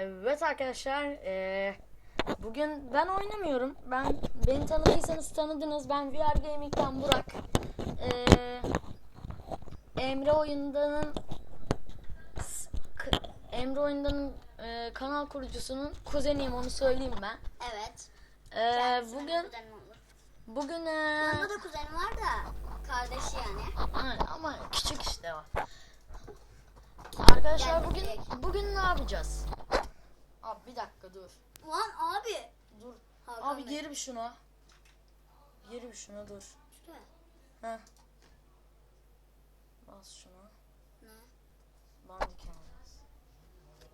Evet arkadaşlar, eee, bugün ben oynamıyorum. Ben beni tanıdıysanız tanıdınız. Ben VR Gaming'den Burak. Eee, Emre Oyundan'ın Emre Oyundan'ın eee, kanal kurucusunun kuzeniyim onu söyleyeyim ben. Evet. Kendisinin bugün bugün eee, Yanında da kuzenim var da kardeşi yani. aynen, ama küçük işte o. Arkadaşlar bugün bugün ne yapacağız? Bir dakika dur. Lan abi. Dur. Hakan Abi Bey. geri bir şuna. Geri bir şuna dur. Şuraya. Heh. Bas şuna. Ne? Bandicam bas.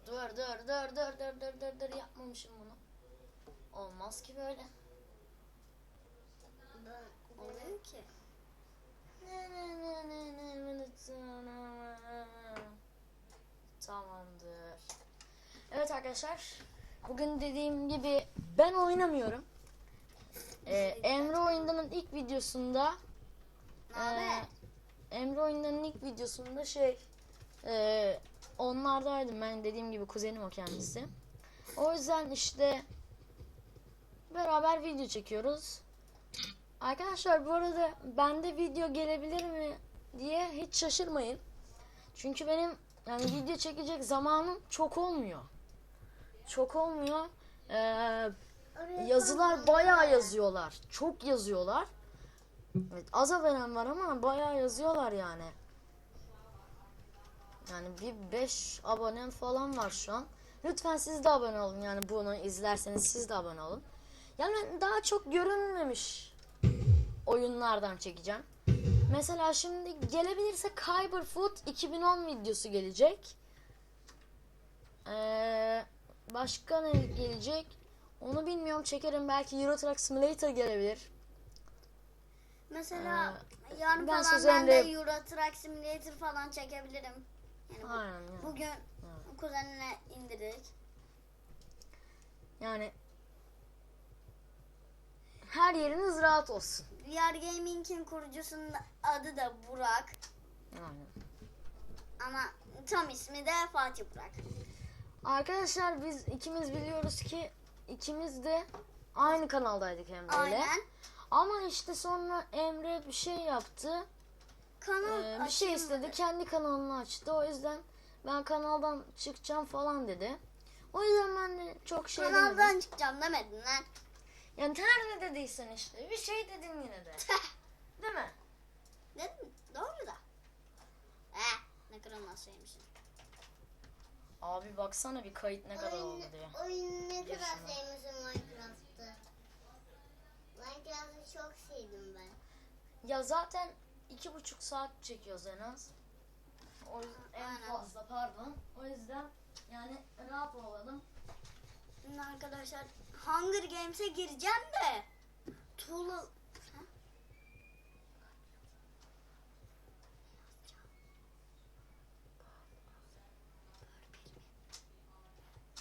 Dur dur dur dur dur dur dur dur yapmamışım bunu. Olmaz ki böyle. Ben oluyor ki. Tamamdır. Evet arkadaşlar. Bugün dediğim gibi ben oynamıyorum. Ee, Emre Oyundan'ın ilk videosunda ee, Emre Oyundan'ın ilk videosunda şey ee, onlardaydım ben dediğim gibi kuzenim o kendisi. O yüzden işte beraber video çekiyoruz. Arkadaşlar bu arada bende video gelebilir mi diye hiç şaşırmayın. Çünkü benim yani video çekecek zamanım çok olmuyor. Çok olmuyor. Ee, yazılar bayağı yazıyorlar. Çok yazıyorlar. Evet, az veren var ama bayağı yazıyorlar yani. Yani bir 5 abonem falan var şu an. Lütfen siz de abone olun. Yani bunu izlerseniz siz de abone olun. Yani ben daha çok görünmemiş oyunlardan çekeceğim. Mesela şimdi gelebilirse Kyberfoot 2010 videosu gelecek. Ee, başka ne gelecek? Onu bilmiyorum çekerim. Belki Euro Truck Simulator gelebilir. Mesela yarın Ee, ben falan ben de Euro Truck Simulator falan çekebilirim. Yani bu- Aynen. yani. bugün kuzenine indirdik. Yani her yeriniz rahat olsun. VR Gaming'in kurucusunun adı da Burak. Yani. Ama tam ismi de Fatih Burak. Arkadaşlar biz ikimiz biliyoruz ki ikimiz de aynı kanaldaydık Emre'yle. Aynen. Ama işte sonra Emre bir şey yaptı. Kanal Ee, bir şey istedi. Kendi kanalını açtı. O yüzden ben kanaldan çıkacağım falan dedi. O yüzden ben de çok şey demedim. Kanaldan çıkacağım demedin lan. Yani her ne dediysen işte. Bir şey dedin yine de. Değil mi? Dedim doğru da. Eh ne kırılmaz şeymişsin. Abi baksana bir kayıt ne kadar oldu diye. Oyun ne kadar sevmişim Minecraft'ı. Minecraft'ı çok sevdim ben. Ya zaten iki buçuk saat çekiyoruz en az. O yüzden en Aynen. fazla pardon. O yüzden yani rahat olalım. Şimdi arkadaşlar Hunger Games'e gireceğim de. Tuğla...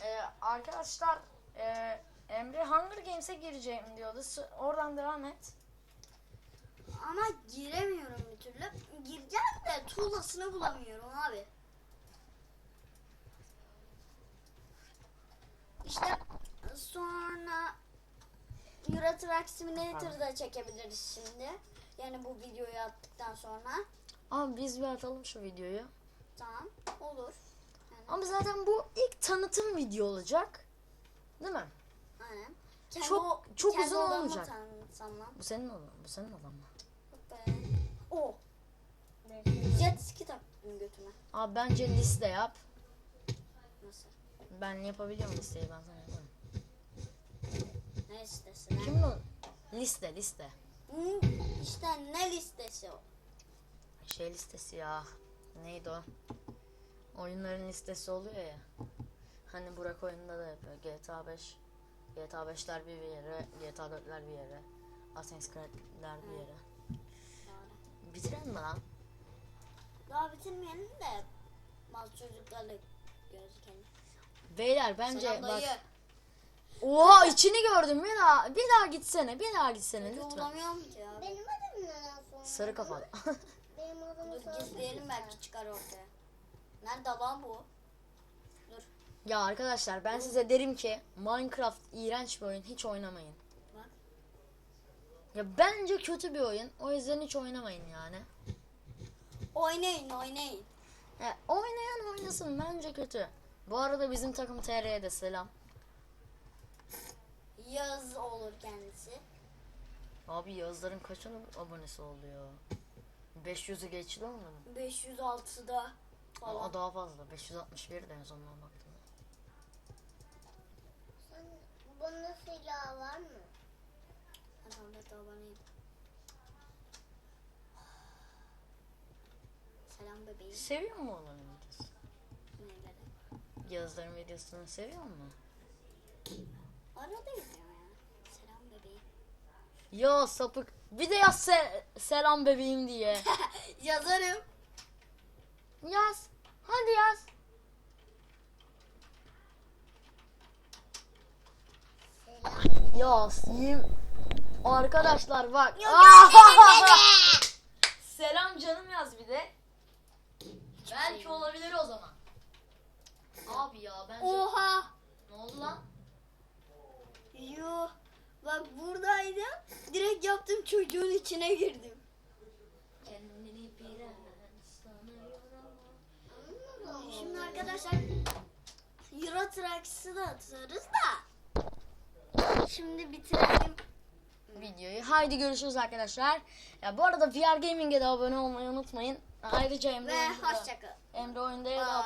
Ee, arkadaşlar e, Emre Hunger Games'e gireceğim diyordu. Oradan devam et. Ama giremiyorum bir türlü. Gireceğim de tuğlasını bulamıyorum abi. İşte sonra Euro Truck Simulator'da çekebiliriz şimdi. Yani bu videoyu attıktan sonra. Ama biz bir atalım şu videoyu. Tamam olur. Ama zaten bu ilk tanıtım video olacak. Değil mi? Aynen. Çok- çok kendi uzun olmayacak. Bu senin olan, bu senin olan mı? O. Jet ski taktım götüme. Abi bence liste yap. Nasıl? Ben yapabiliyorum listeyi ben sana yaparım. Ne listesi lan? Kimin o? Liste liste. Hı, İşte ne listesi o? Şey listesi ya. Neydi o? Oyunların listesi oluyor ya. Hani Burak oyunda da yapıyor. GTA 5. GTA 5'ler bir yere, GTA 4'ler bir yere. Assassin's Creed'ler bir yere. Doğru. Bitirelim mi lan? Daha bitirmeyelim de bazı çocuklarla gözükelim. Beyler bence Selam bak. dayı. Oha içini gördüm. Bir daha bir daha gitsene. Bir daha gitsene Çocuğu lütfen. bulamıyorum ki ya. Benim adım neden sonra? Sarı kafalı. Benim adım Dur sonra. gizleyelim belki çıkar ortaya. Nerede lan bu? Dur. Ya arkadaşlar ben size derim ki Minecraft iğrenç bir oyun. Hiç oynamayın. Bak. Ya bence kötü bir oyun. O yüzden hiç oynamayın yani. Oynayın oynayın. Ya, oynayan oynasın bence kötü. Bu arada bizim takım TR'ye de selam. Yaz olur kendisi. Abi Yağızların kaç abonesi oluyor? 500'ü geçti mı? 506'da falan. Aa, daha fazla. 561 de en sonuna baktım. Sen bunda silah var mı? Muhammed aboneyim. Selam bebeğim. Seviyor mu onların videosu? Neleri? Yağızların videosunu seviyor mu? Arada ya. Selam bebeğim. Ya sapık. Bir de yaz se- selam bebeğim diye. Yazarım. Yaz. Hadi yaz. Selam. Yaz. Yim. Arkadaşlar bak. Yok, selam canım yaz bir de. Belki olabilir o zaman. Abi ya bence. Oha. Ne oldu lan? Yuh. Bak buradaydım. Direkt yaptım çocuğun içine girdim. Arkadaşlar Euro Trucks'ı da atarız da. Şimdi bitirelim. videoyu. Haydi görüşürüz arkadaşlar. Ya bu arada VR Gaming'e de abone olmayı unutmayın. Ayrıca Emre Ve hoşçakalın. Emre Oyun'da da